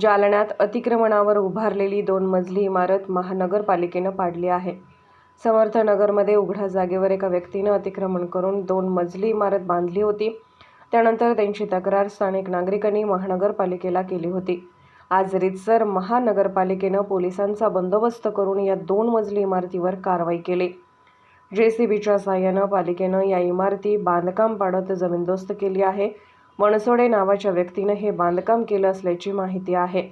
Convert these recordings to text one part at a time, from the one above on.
जालन्यात अतिक्रमणावर उभारलेली दोन मजली इमारत महानगरपालिकेनं पाडली आहे. समर्थनगरमध्ये उघड्या जागेवर एका व्यक्तीनं अतिक्रमण करून दोन मजली इमारत बांधली होती. त्यानंतर त्यांची तक्रार स्थानिक नागरिकांनी महानगरपालिकेला केली होती. आज रितसर महानगरपालिकेनं पोलिसांचा बंदोबस्त करून या दोन मजली इमारतीवर कारवाई केली. बीच्या साह्यानं पालिकेनं या इमारती बांधकाम पाडत जमीनदोस्त केली आहे. वणसोडे नावाच्या व्यक्तीनं हे बांधकाम केलं असल्याची माहिती आहे.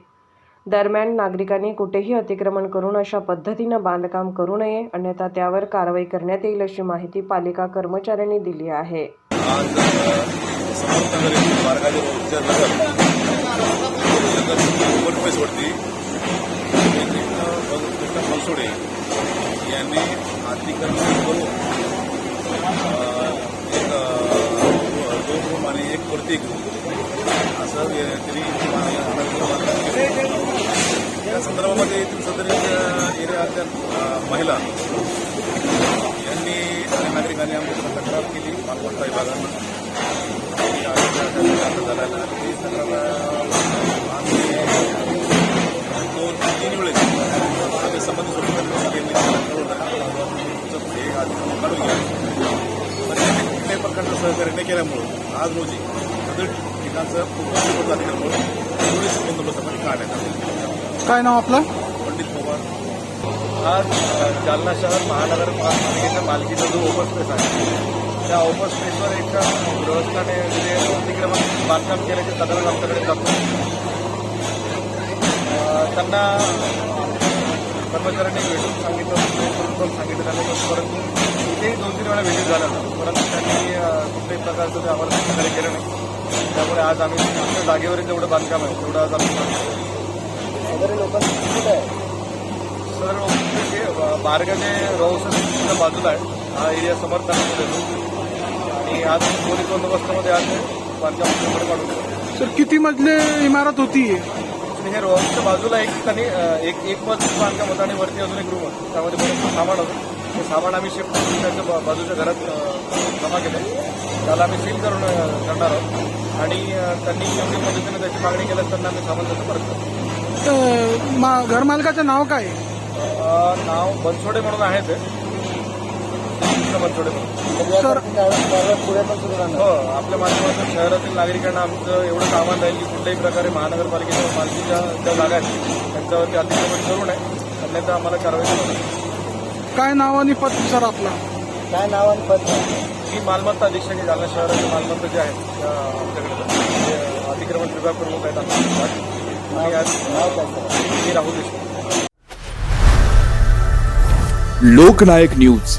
दरम्यान नागरिकांनी कुठेही अतिक्रमण करून अशा पद्धतीनं बांधकाम करू नये अन्यथा त्यावर कारवाई करण्यात येईल अशी माहिती पालिका कर्मचाऱ्यांनी दिली आहे. यांनी अतिक्रमण करून महिला यांनी नागरिकांनी आमच्या तक्रार केली. मालमत्ता विभागानं. झालेला आहे. तक्रार दोन तीन वेळेस आम्ही संबंधित सोडून तुमचं काढून घ्या पण कुठल्याही प्रकारचं सहकार्य न केल्यामुळं आज रोजी सदर ठिकाणचं पूर्ण झाल्यामुळं पोलीस बंदोबस्त काढण्यात आला. काय नाव आपलं? आज जालना शहर महानगर महापालिकेच्या मालकीचा जो ओपन स्पेस आहे त्या ओपन स्पेसवर एक गृहस्थाने जे अतिक्रमण बांधकाम केल्याचे तक्रार आमच्याकडे जातो. त्यांना कर्मचाऱ्यांनी भेटून सांगितलं करून सांगितलं त्यांना परंतु इथेही दोन तीन वेळा व्हिजिट झाला. परंतु त्यांनी कुठल्याही प्रकारचं ते आम्हाला सहकार्य केलं नाही. त्यामुळे आज आम्ही आमच्या जागेवर जेवढं बांधकाम आहे तेवढं आज आम्ही वगैरे लोकांनी बारगाचे रोहसनच्या बाजूला आहे. हा एरिया समर्थनामध्ये येतो आणि आज पोलीस बंदोबस्तामध्ये आज बांधकाम काढून. सर किती मजले इमारत होती आणि हे रोहसच्या बाजूला एक ठिकाणी अ, एक एक मजबूत बांधकाम होतं आणि वरती अजून एक रूम होतं. त्यामध्ये बरंचसं सामान होतं. ते सामान आम्ही शिफ्ट करून त्याच्या बा- बाजूच्या घरात अ, जमा केलं. त्याला आम्ही सील करून अ, करणार आहोत. आणि अ, त्यांनी योग्य पद्धतीने त्याची मागणी केल्यास त्यांना आम्ही सामान त्याचं परत. करतो अं, मा- घरमालकाचं नाव काय? आहे? नाव बनसोडे म्हणून आहे ते. बनसोडे म्हणून. हो आपल्या माध्यमातून शहरातील नागरिकांना आमचं एवढंच आव्हान राहील की कुठल्याही प्रकारे महानगरपालिकेच्या मालकीच्या ज्या जागा आहेत त्यांच्यावरती अतिक्रमण करू नये. अन्यथा आम्हाला कारवाई काय नाव आणि पद सर आपलं? काय नाव आणि पद? ही मालमत्ता अधीक्षक आहे. जालना शहराच्या मालमत्ता आहेत त्या आमच्याकडे अतिक्रमण विभाग प्रमुख आहेत आमच्या आणि आज मी राहुल देशमुख. लोकनायक न्यूज.